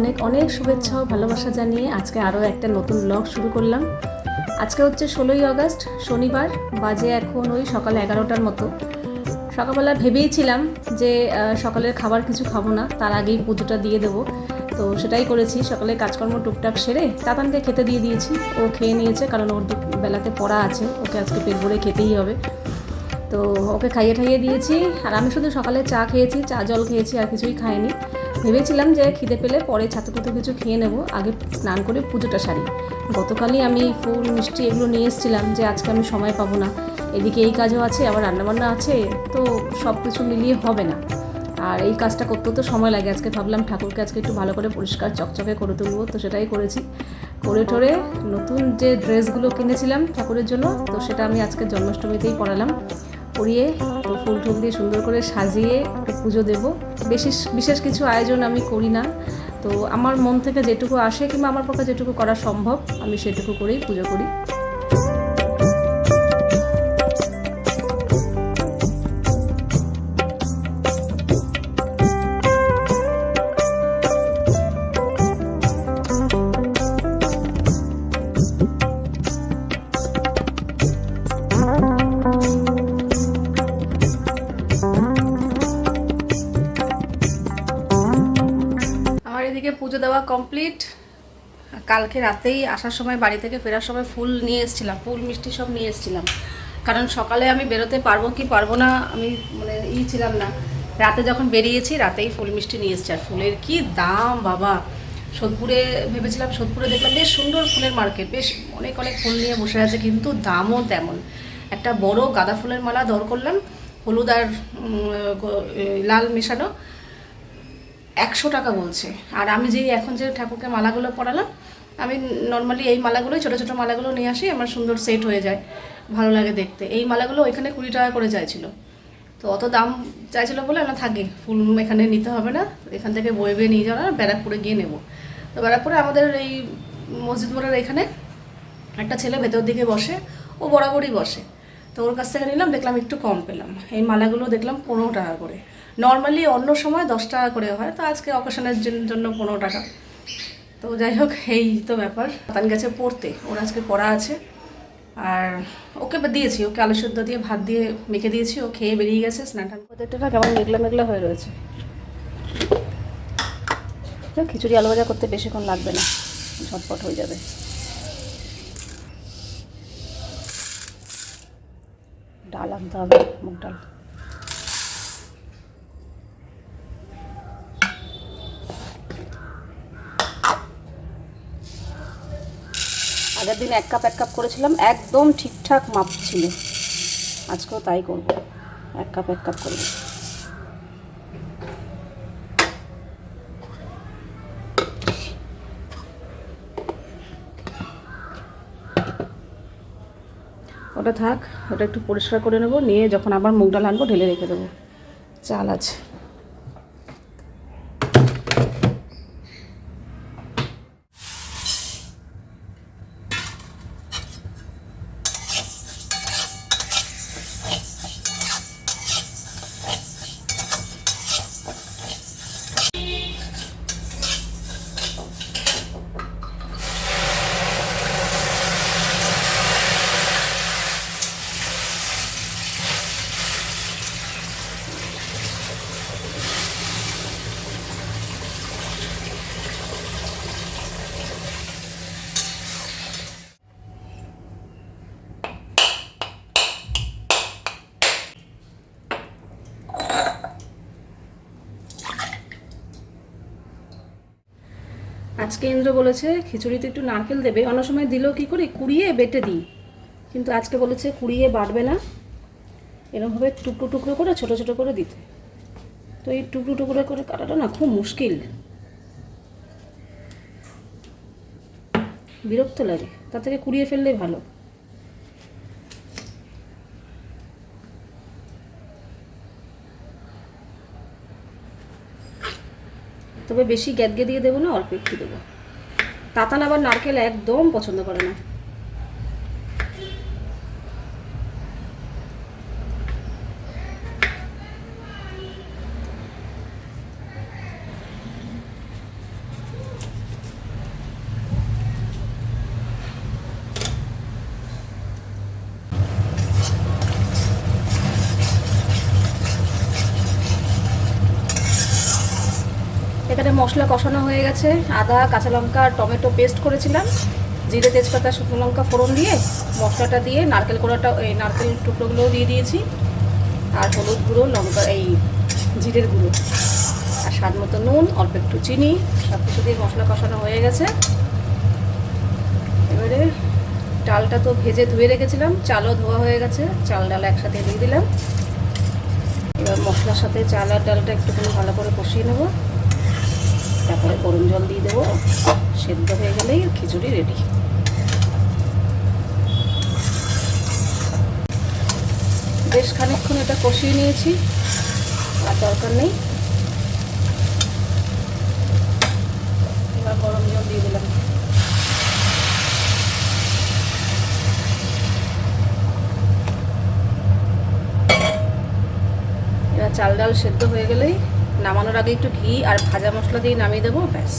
অনেক অনেক শুভেচ্ছা ও ভালোবাসা জানিয়ে আজকে আরও একটা নতুন ব্লগ শুরু করলাম। আজকে হচ্ছে ষোলোই আগস্ট, শনিবার, বাজে এখন ওই সকাল এগারোটার মতো। সকালবেলা ভেবেইছিলাম যে সকালের খাবার কিছু খাব না, তার আগেই পুজোটা দিয়ে দেবো। তো সেটাই করেছি, সকালে কাজকর্ম টুকটাক সেরে তাতানকে খেতে দিয়ে দিয়েছি। ও খেয়ে নিয়েছে, কারণ ওর বেলাতে পড়া আছে, ওকে আজকে পেট ভরে খেতেই হবে। তো ওকে খাইয়ে ঠাইয়ে দিয়েছি, আর আমি শুধু সকালে চা খেয়েছি, চা জল খেয়েছি, আর কিছুই খাইনি। ভেবেছিলাম যে খিদে পেলে পরে ছাত্র ছাতুপুতু কিছু খেয়ে নেব। আগে স্নান করে পুজোটা সারি। গতকালই আমি ফুল, মিষ্টি এগুলো নিয়ে এসেছিলাম যে আজকে আমি সময় পাবো না। এদিকে এই কাজও আছে, আবার রান্নাবান্না আছে, তো সব কিছু মিলিয়ে হবে না। আর এই কাজটা করতে তো সময় লাগে। আজকে ভাবলাম ঠাকুরকে আজকে একটু ভালো করে পরিষ্কার চকচকে করে তুলবো, তো সেটাই করেছি। করে ঠোরে নতুন যে ড্রেসগুলো কিনেছিলাম ঠাকুরের জন্য, তো সেটা আমি আজকে জন্মাষ্টমীতেই পরালাম। পরিয়ে তো ফুল টুল দিয়ে সুন্দর করে সাজিয়ে একটু পুজো দেবো। বেশি বিশেষ কিছু আয়োজন আমি করি না। তো আমার মন থেকে যেটুকু আসে কিংবা আমার পক্ষে যেটুকু করা সম্ভব, আমি সেটুকু করেই পুজো করি। কমপ্লিট কালকে রাতেই আসার সময়, বাড়ি থেকে ফেরার সময় ফুল নিয়ে এসেছিলাম, ফুল মিষ্টি সব নিয়ে এসেছিলাম। কারণ সকালে আমি বেরোতে পারব কি পারব না, আমি মানে ই ছিলাম না। রাতে যখন বেরিয়েছি, রাতেই ফুল মিষ্টি নিয়ে এসেছি। আর ফুলের কি দাম বাবা! সোদপুরে ভেবেছিলাম, সোদপুরে দেখলাম বেশ সুন্দর ফুলের মার্কেট। বেশ অনেক অনেক ফুল নিয়ে বসে আছে, কিন্তু দামও তেমন। একটা বড় গাঁদা ফুলের মালা দর করলাম, হলুদ আর লাল মেশানো। একশো টাকা বলছে। আর আমি যেই এখন যে ঠাকুরকে মালাগুলো পরালাম, আমি নর্মালি এই মালাগুলোই, ছোটো ছোটো মালাগুলো নিয়ে আসি, আমার সুন্দর সেট হয়ে যায়, ভালো লাগে দেখতে। এই মালাগুলো ওইখানে কুড়ি টাকা করে চাইছিল। তো অত দাম চাইছিল বলে আমরা থাকি, ফুল এখানে নিতে হবে না, এখান থেকে বয়ে বয়ে নিয়ে যাওয়া ব্যারাকপুরে গিয়ে নেব। তো ব্যারাকপুরে আমাদের এই মসজিদ মোড়ের এখানে একটা ছেলে ভেতর দিকে বসে, ও বরাবরই বসে। তো ওর কাছ থেকে নিলাম, দেখলাম একটু কম পেলাম। এই মালাগুলো দেখলাম পনেরো টাকা করে। নর্মালি অন্য সময় দশ টাকা করে হয়, তো আজকে অকেশনের জন্য পনেরো টাকা। তো যাই হোক, এই তো ব্যাপার। তান গেছে পড়তে, ওর আজকে পড়া আছে। আর ওকে দিয়েছি, ওকে আলু সেদ্ধ দিয়ে, ভাত দিয়ে মেখে দিয়েছি, ও খেয়ে বেরিয়ে গেছে, স্নান টান না কেমন মেঘলা মেঘলা হয়ে রয়েছে। খিচুড়ি আলু ভাজা করতে বেশিক্ষণ লাগবে না, ঝটপট হয়ে যাবে। ডাল আনতে হবে, মুগ ডাল। আগের দিন এক কাপ এক কাপ করেছিলাম, একদম ঠিকঠাক মাপ ছিল। আজকেও তাই করব। এক কাপ এক কাপ করব ওটা থাক, ওটা একটু পরিষ্কার করে নেব, নিয়ে যখন আবার মুগ ডাল আনব, ঢেলে রেখে দেবো। চাল আছে। আজকে ইন্দ্র বলেছে, খিচুড়িতে একটু নারকেল দেবে। অন্য সময় দিলেও কী করি? কুড়িয়ে বেটে দিই। কিন্তু আজকে বলেছে, কুড়িয়ে বাড়বে না। এরকমভাবে টুকরো টুকরো করে, ছোট ছোট করে দিতে। তো এই টুকরো টুকরো করে কাটাটা না খুব মুশকিল। বিরক্ত লাগে। তার থেকে কুড়িয়ে ফেললেই ভালো। তবে বেশি গ্যাদগে দিয়ে দেবো না, অল্প একটু দেবো। তাতান আবার নারকেল একদম পছন্দ করে না। এখানে মশলা কষানো হয়ে গেছে। আদা, কাঁচা লঙ্কা, টমেটো পেস্ট করেছিলাম। জিরে, তেজপাতা, শুকনো লঙ্কা ফোড়ন দিয়ে মশলাটা দিয়ে নারকেল কোড়াটা এই নারকেল টুকরোগুলোও দিয়ে দিয়েছি। আর হলুদ গুঁড়ো, লঙ্কা, এই জিরের গুঁড়ো। আর স্বাদ মতো নুন, অল্প একটু চিনি সব কিছু দিয়ে মশলা কষানো হয়ে গেছে। এবারে ডালটা তো ভেজে ধুয়ে রেখেছিলাম, চালও ধোয়া হয়ে গেছে, চাল ডাল একসাথে দিয়ে দিলাম। এবার মশলার সাথে চাল আর ডালটা একটুখানি ভালো করে কষিয়ে নেব। তারপরে গরম জল দিয়ে দেবো। সেদ্ধ হয়ে গেলেই খিচুড়ি রেডি বেশ খানিকক্ষণ এটা কষিয়ে নিয়েছি, আর দরকার নেই। এবার গরম জল দিয়ে দিলাম। এবার চাল ডাল সেদ্ধ হয়ে গেলেই নামানোর আগে একটু ঘি আর ভাজা মশলা দিয়ে নামিয়ে দেবো ব্যাস।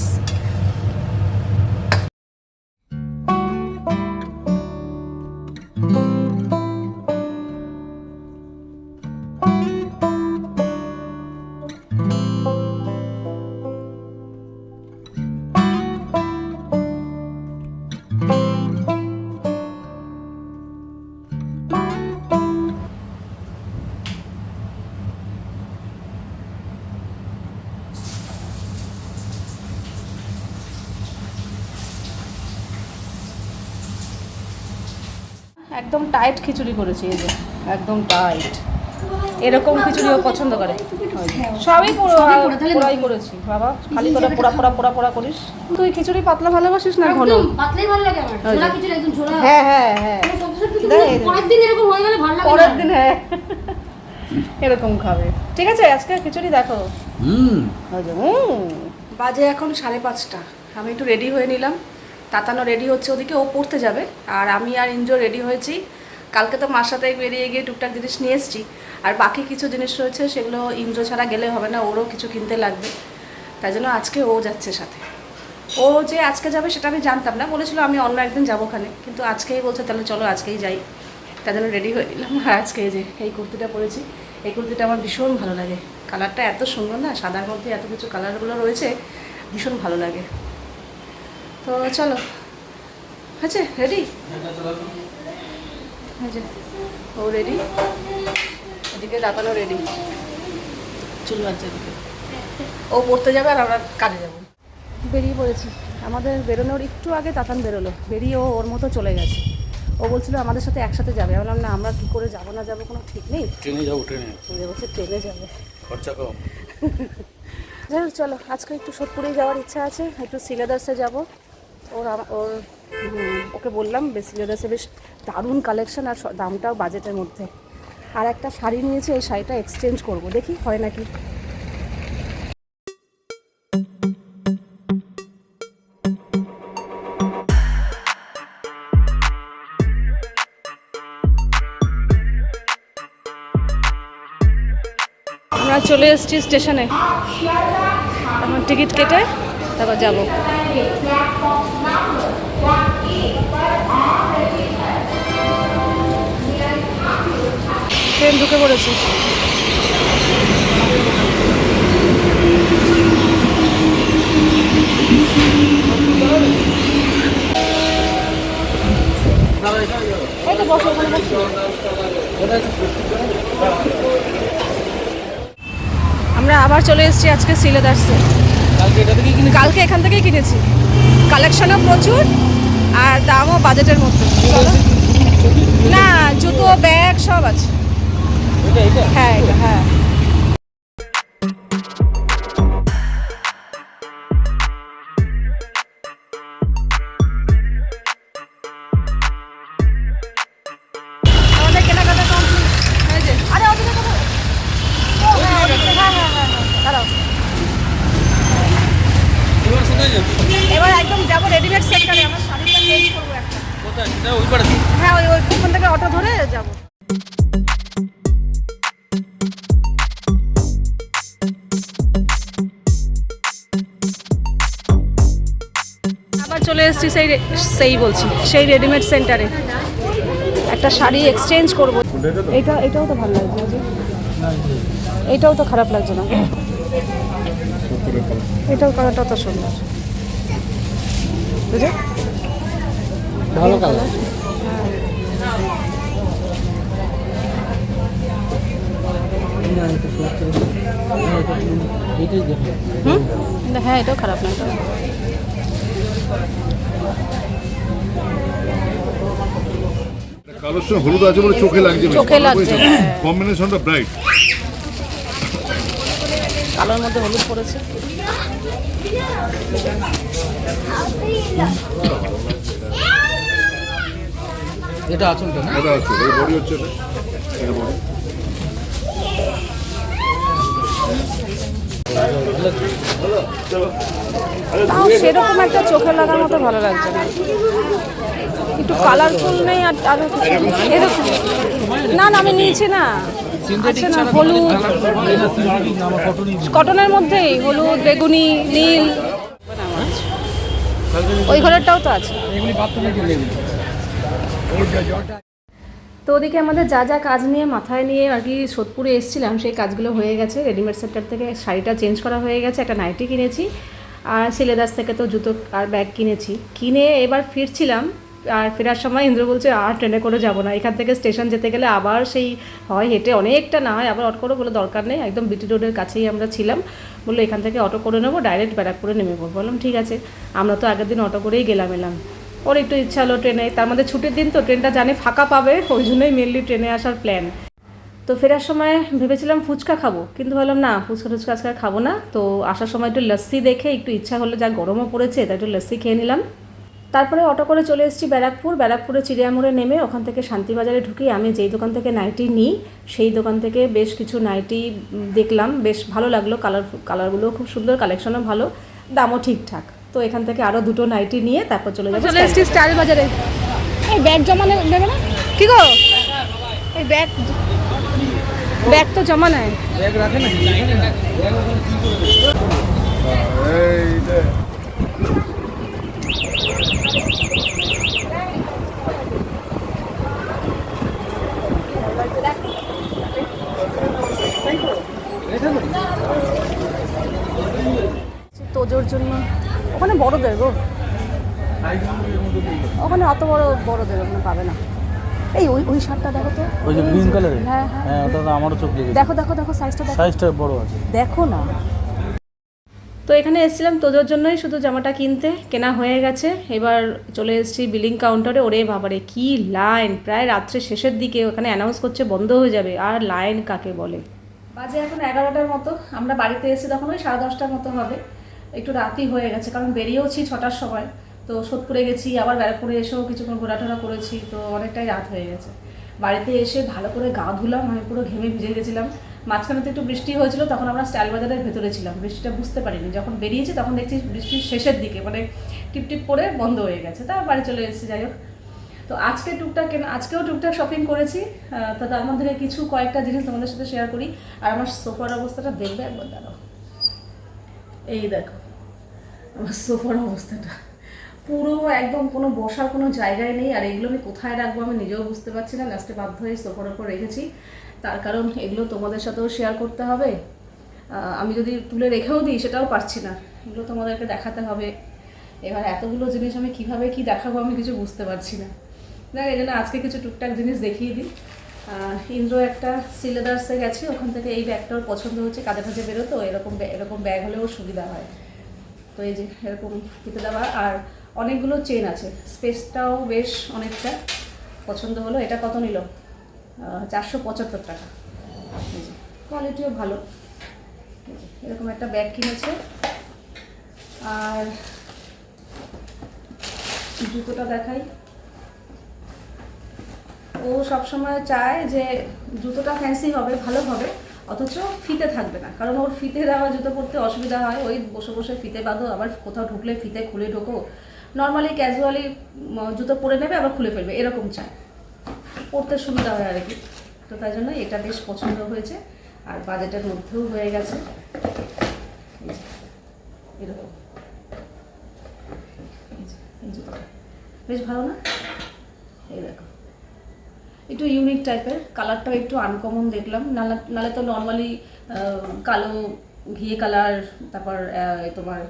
একদম টাইট খিচুড়ি করেছি এই যে একদম টাইট এরকম খিচুড়িও পছন্দ করে। সবই পুরো সবই তাহলে পোড়াই করেছি। বাবা খালি করে পোড়া পোড়া পোড়া পোড়া করিস। তুই খিচুড়ি পাতলা ভালোবাসিস না ঘন? একদম পাতলাই ভালো লাগে আমার। ছোলা খিচুড়ি একদম ছোলা। হ্যাঁ হ্যাঁ হ্যাঁ। পরের দিন এরকম হয়ে গেলে ভালো লাগে পরের দিন হ্যাঁ। এরকম খাবে। ঠিক আছে আজকে খিচুড়ি দেখো। হুম। বাজে এখন সাড়ে পাঁচটা। আমি একটু রেডি হয়ে নিলাম। তাতানো রেডি হচ্ছে ওদিকে, ও পড়তে যাবে। আর আমি আর ইঞ্জো রেডি হয়েছি। কালকে তো মার সাথে বেরিয়ে গিয়ে টুকটাক জিনিস নিয়ে এসেছি। আর বাকি কিছু জিনিস রয়েছে, সেগুলো ইন্দ্র ছাড়া গেলে হবে না, ওরও কিছু কিনতে লাগবে। তাই জন্য আজকে ও যাচ্ছে সাথে। ও যে আজকে যাবে সেটা আমি জানতাম না, বলেছিল আমি অন্য একদিন যাব ওখানে। কিন্তু আজকেই বলছে, তাহলে চলো আজকেই যাই। তাই জন্য রেডি হয়ে নিলাম আর আজকে যে, এই কুর্তিটা পরেছি। এই কুর্তিটা আমার ভীষণ ভালো লাগে। কালারটা এত সুন্দর না, সাদার মধ্যে এত কিছু কালারগুলো রয়েছে, ভীষণ ভালো লাগে। তো চলো। হয়েছে রেডি ও রেডি এদিকে দাঁতানো রেডি চুল বাচ্চা ও পড়তে যাবে আর আমরা কাজে যাব। বেরিয়ে পড়েছি। আমাদের বেরোনোর একটু আগে তাতান বেরোলো। বেরিয়ে ও ওর মতো চলে গেছে। ও বলছিল আমাদের সাথে একসাথে যাবে। বললাম না আমরা কী করে যাব না যাব? কোনো ঠিক নেই? ট্রেনে যাব ট্রেনে। বলছে ট্রেনে যাবে। খরচা কম। যাই হোক চলো। আজকে একটু সোদপুরেই যাওয়ার ইচ্ছা আছে। একটু সিলেদার্সে যাব। ওর ওর ওকে বললাম, বেশ সিলেদার্সে বেশ দারুণ কালেকশন আর দামটাও বাজেটের মধ্যে। আর একটা শাড়ি নিয়েছি, এই শাড়িটা এক্সচেঞ্জ করব। দেখি, হয় নাকি? আমরা চলে এসেছি স্টেশনে। এখন টিকিট কেটে তারপর যাব। ট্রেন ঢুকে পড়েছে। আমরা আবার চলে এসেছি আজকে সিলেদার্সে কালকে এখান থেকেই কিনেছি। কালেকশনও প্রচুর, আর দামও বাজেটের মধ্যে। না, জুতো ব্যাগ সব আছে। হ্যাঁ হ্যাঁ। হ্যাঁ, হ্যাঁ, হ্যাঁ, এবার একদম যাব রেডিমেড সেন্টারে আমার শাড়িটা চেঞ্জ করব একটা। কোথায়? ওই পাড়া হ্যাঁ ওই ওই থেকে অটো ধরে যাব। সেই সেই বলছি সেই রেডিমেড সেন্টারে একটা শাড়ি এক্সচেঞ্জ করব। এটা এটাও তো ভালো লাগছে এটাও তো খারাপ লাগছে না। এটাও কালারটা তো সুন্দর। বুঝে ভালো কালার হ্যাঁ এটাও খারাপ না কালোর সঙ্গে হলুদ আছে বলে চোখে লাগছে চোখে লাগছে, হ্যাঁ। কম্বিনেশনটা ব্রাইট কালোর মধ্যে হলুদ পড়েছে। এটা আচলটা না? এটা হচ্ছে এই বডি হচ্ছে এটা। এটা বডি। তাও সেরকম একটা চোখে লাগার মতো ভালো লাগছে না। একটু কালারফুল নেই আর আরও এরকম। না না, আমি নিয়েছি না। না, হলুদ। কটনের মধ্যেই হলুদ, বেগুনি, নীল। ওই ঘরেরটাও তো আছে। তো ওদিকে আমাদের যা যা কাজ নিয়ে মাথায় নিয়ে আর কি সোদপুরে এসেছিলাম, সেই কাজগুলো হয়ে গেছে। রেডিমেড সেন্টার থেকে শাড়িটা চেঞ্জ করা হয়ে গেছে, একটা নাইটি কিনেছি। আর সিলেদাস থেকে তো জুতো আর ব্যাগ কিনেছি। কিনে এবার ফিরছিলাম, আর ফেরার সময় ইন্দ্র বলছে, আর ট্রেনে করে যাব না। এখান থেকে স্টেশন যেতে গেলে আবার সেই হয়, হেঁটে অনেকটা না হয়, আবার অটো করে বলে দরকার নেই। একদম বিটি রোডের কাছেই আমরা ছিলাম। বলল, এখান থেকে অটো করে নেব ডাইরেক্ট ব্যারাকপুরে নেমে পড়ব। বললাম, ঠিক আছে। আমরা তো আগের দিন অটো করেই গেলাম, এলাম। ওর একটু ইচ্ছা হলো ট্রেনে, তার মধ্যে ছুটির দিন তো, ট্রেনটা জানে ফাঁকা পাবে, ওই জন্যই মেনলি ট্রেনে আসার প্ল্যান তো ফেরার সময় ভেবেছিলাম ফুচকা খাব, কিন্তু ভাবলাম না, ফুচকা টুচকা আজকে খাব না। তো আসার সময় একটু লস্যি দেখে, একটু ইচ্ছা হলো যা গরমও পড়েছে, তাই একটু লস্যি খেয়ে নিলাম। তারপরে অটো করে চলে এসেছি ব্যারাকপুর। ব্যারাকপুরে চিড়িয়ামোড়ে নেমে ওখান থেকে শান্তিবাজারে ঢুকি। আমি যেই দোকান থেকে নাইটি নিই, সেই দোকান থেকে বেশ কিছু নাইটি দেখলাম। বেশ ভালো লাগল কালার কালারগুলো খুব সুন্দর কালেকশনও ভালো, দামও ঠিকঠাক। তো এখান থেকে আরও দুটো নাইটি নিয়ে তারপর চলে যাব চলে এসেছি স্টাইল বাজারে এই ব্যাগ জমা নেবে না? কি গো? এই ব্যাগ ব্যাগ তো জমা নেয়। ব্যাগ রাখে না তোজোর জন্য ওখানে বড়দের গো। ওখানে অত বড় বড়দের ওখানে পাবে না। এই ওই ওই শার্টটা দেখো তো। ওই যে গ্রিন কালারের হ্যাঁ হ্যাঁ। হ্যাঁ ওটা তো আমারও চোখ লেগেছে। দেখো দেখো দেখো সাইজটা দেখো। সাইজটা বড় আছে। দেখো না। তো এখানে এসেছিলাম তোদের জন্যই শুধু জামাটা কিনতে। কেনা হয়ে গেছে। এবার চলে এসেছি বিলিং কাউন্টারে ওরে বাবারে কি লাইন প্রায় রাত্রে শেষের দিকে ওখানে অ্যানাউন্স করছে বন্ধ হয়ে যাবে। আর লাইন কাকে বলে? বাজে এখন এগারোটার মতো। আমরা বাড়িতে এসে তখন ওই সাড়ে দশটার মতো হবে। একটু রাতই হয়ে গেছে, কারণ বেরিয়েওছি ছটার সময়। তো সোদপুরে গেছি, আবার ব্যারাকপুরে এসেও কিছুক্ষণ ঘোরাটোরা করেছি, তো অনেকটাই রাত হয়ে গেছে। বাড়িতে এসে ভালো করে গা ধুলাম, আমি পুরো ঘেমে ভিজে গেছিলাম। মাঝখানে তো একটু বৃষ্টি হয়েছিল, তখন আমরা স্টাইল বাজারের ভেতরে ছিলাম। বৃষ্টিটা বুঝতে পারিনি। যখন বেরিয়েছি, তখন দেখছি বৃষ্টির শেষের দিকে মানে টিপ টিপ করে বন্ধ হয়ে গেছে। তা বাড়ি চলে এসেছি, যাই হোক। তো আজকে টুকটাক কেন, আজকেও টুকটাক শপিং করেছি। তো তার মধ্যে কিছু কয়েকটা জিনিস তোমাদের সাথে শেয়ার করি। আর আমার সোফার অবস্থাটা দেখবে একবার, দাঁড়াও। এই দেখো। আমার সোফার অবস্থাটা। পুরো একদম কোনো বসার কোনো জায়গায় নেই, আর এগুলো আমি কোথায় রাখব আমি নিজেও বুঝতে পারছি না। লাস্টে বাধ্য হয়ে সোফার ওপর রেখেছি। তার কারণ এগুলো তোমাদের সাথেও শেয়ার করতে হবে। আমি যদি তুলে রেখেও দিই সেটাও পারছি না। এগুলো তোমাদেরকে দেখাতে হবে। এবার এতগুলো জিনিস আমি কীভাবে কি দেখাবো আমি কিছু বুঝতে পারছি না। দেখ এই জন্য আজকে কিছু টুকটাক জিনিস দেখিয়ে দিই। ইন্দ্র একটা সিলেদার্সে গেছে, ওখান থেকে এই ব্যাগটা ওর পছন্দ হচ্ছে কাজে কাজে বেরোতো, এরকম এরকম ব্যাগ হলেও সুবিধা হয়। তো এই যে এরকম ফিতে দেওয়া আর অনেকগুলো চেন আছে। স্পেসটাও বেশ অনেকটা পছন্দ হলো। এটা কত নিল? চারশো পঁচাত্তর টাকা। কোয়ালিটিও ভালো। এরকম একটা ব্যাগ কিনেছে। আর জুতোটা দেখাই। ও সবসময় চায় যে জুতোটা ফ্যান্সি হবে, ভালো হবে। অথচ ফিতে থাকবে না। কারণ ওর ফিতে দেওয়া জুতো পরতে অসুবিধা হয়। ওই বসে বসে ফিতে বাঁধো, আবার কোথাও ঢুকলে ফিতে খুলে ঢোকো। নর্মালি ক্যাজুয়ালি জুতো পরে নেবে, আবার খুলে ফেলবে। এরকম চায় পরতে সুবিধা হয় আর কি। তো তাই জন্য এটা বেশ পছন্দ হয়েছে। আর বাজেটের মধ্যেও হয়ে গেছে। এরকম। বেশ ভালো না? এই দেখো। একটু ইউনিক টাইপের কালারটাও একটু আনকমন দেখলাম। নালা নালে তো নর্মালি কালো, ঘিয়ে কালার তারপর তোমার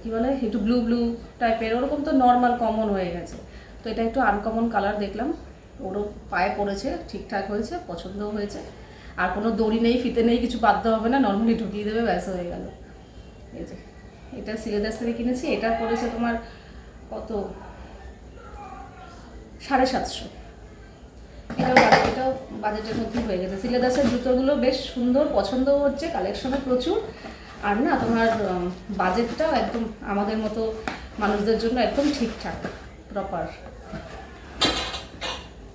কি বলে? একটু ব্লু ব্লু টাইপের ওরকম তো নর্মাল কমন হয়ে গেছে। তো এটা একটু আনকমন কালার দেখলাম। ওরও পায়ে পড়েছে, ঠিকঠাক হয়েছে, পছন্দও হয়েছে। আর কোনো দড়ি নেই, ফিতে নেই, কিছু বাধ্য হবে না। নর্মালি ঢুকিয়ে দেবে, ব্যাস হয়ে গেল। এই যে, এটা সিলেদাস থেকে কিনেছি। এটা পড়েছে তোমার কত? সাড়ে সাতশো। এটাও বাজেট এটাও বাজেটের মধ্যে হয়ে গেছে। সিলেদাসের জুতোগুলো বেশ সুন্দর, পছন্দও হচ্ছে কালেকশনও প্রচুর। আর না, তোমার বাজেটটাও একদম আমাদের মতো মানুষদের জন্য একদম ঠিকঠাক প্রপার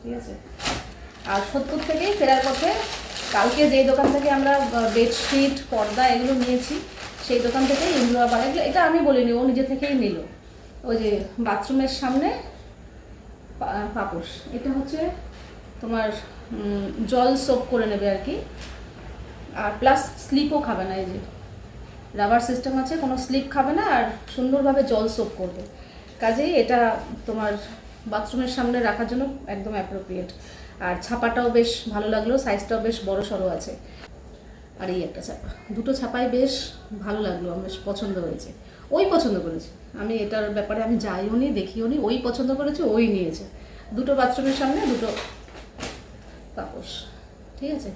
ঠিক আছে? আর সত্তর থেকেই ফেরার পথে কালকে যেই দোকান থেকে আমরা বেডশিট পর্দা এগুলো নিয়েছি, সেই দোকান থেকেই এগুলো আবার এটা আমি বলিনি, ও নিজে থেকেই নিল। ওই যে বাথরুমের সামনে পাপোশ। এটা হচ্ছে তোমার জল সোপ করে নেবে আর কি। আর প্লাস স্লিপও খাবে না এই যে। রাবার সিস্টেম আছে, কোনো স্লিপ খাবে না আর সুন্দরভাবে জল সোপ করবে। কাজেই এটা তোমার বাথরুমের সামনে রাখার জন্য একদম অ্যাপ্রোপ্রিয়েট আর ছাপাটাও বেশ ভালো লাগল সাইজটাও বেশ বড় সড়ো আছে। আর এই একটা ছাপা। দুটো ছাপাই বেশ ভালো লাগল, আমার বেশ পছন্দ হয়েছে। ওই পছন্দ করেছে। আমি এটার ব্যাপারে আমি যাইও নি দেখিও নি ওই পছন্দ করেছে, ওই নিয়েছে। দুটো বাথরুমের সামনে, দুটো তাপস। ঠিক আছে?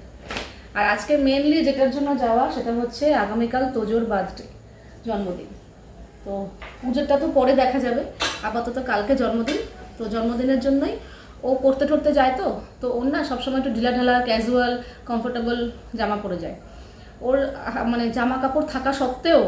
আর আজকে মেনলি যেটার জন্য যাওয়া সেটা হচ্ছে আগামীকাল তোজোর বার্থডে জন্মদিন। তো পুজোটা তো পরে দেখা যাবে। আপাতত কালকে জন্মদিন, তো জন্মদিনের জন্যই ও পড়তে টরতে যায় তো? তো ওর না সবসময় একটু ঢিলা ঢালা ক্যাজুয়াল কমফোর্টেবল জামা পরে যায়। ওর মানে জামা কাপড় থাকা সত্ত্বেও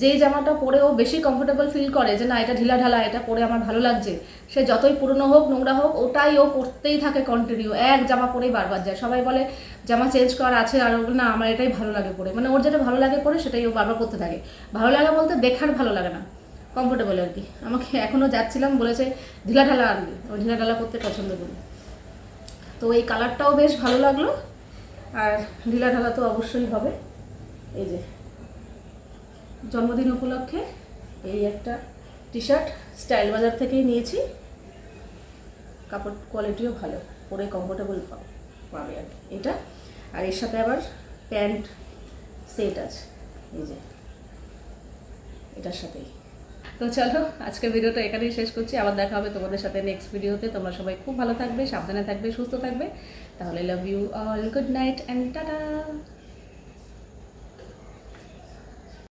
যেই জামাটা পরে ও বেশি কমফোর্টেবল ফিল করে যে না, এটা ঢিলা ঢালা, এটা পরে আমার ভালো লাগছে, সে যতই পুরনো হোক, নোংরা হোক, ওটাই ও পরতেই থাকে কন্টিনিউ এক জামা পরেই বারবার যায়। সবাই বলে, জামা চেঞ্জ করার আছে আর না, আমার এটাই ভালো লাগে পরে। মানে ওর যেটা ভালো লাগে পরে, সেটাই ও বারবার করতে থাকে। ভালো লাগে বলতে দেখার ভালো লাগে না কমফোর্টেবল আর কি। আমাকে এখনও যাচ্ছিলাম, বলেছে, ঢিলা ঢালা আনবি। ও ঢিলা ঢালা করতে পছন্দ করি। তো এই কালারটাও বেশ ভালো লাগল, আর ঢিলা ঢালা তো অবশ্যই হবে। এই যে জন্মদিন উপলক্ষে এই একটা টি শার্ট স্টাইল বাজার থেকেই নিয়েছি। কাপড় কোয়ালিটিও ভালো, পরে কমফোর্টেবল পাবে আর এটা, আর এর সাথে আবার প্যান্ট সেট আছে, এই যে। এটার সাথেই। তো চলো, আজকের ভিডিওটা এখানেই শেষ করছি। আবার দেখা হবে তোমাদের সাথে নেক্সট ভিডিওতে। তোমরা সবাই খুব ভালো থাকবে, সাবধানে থাকবে, সুস্থ থাকবে। তাহলে love you all good night and tata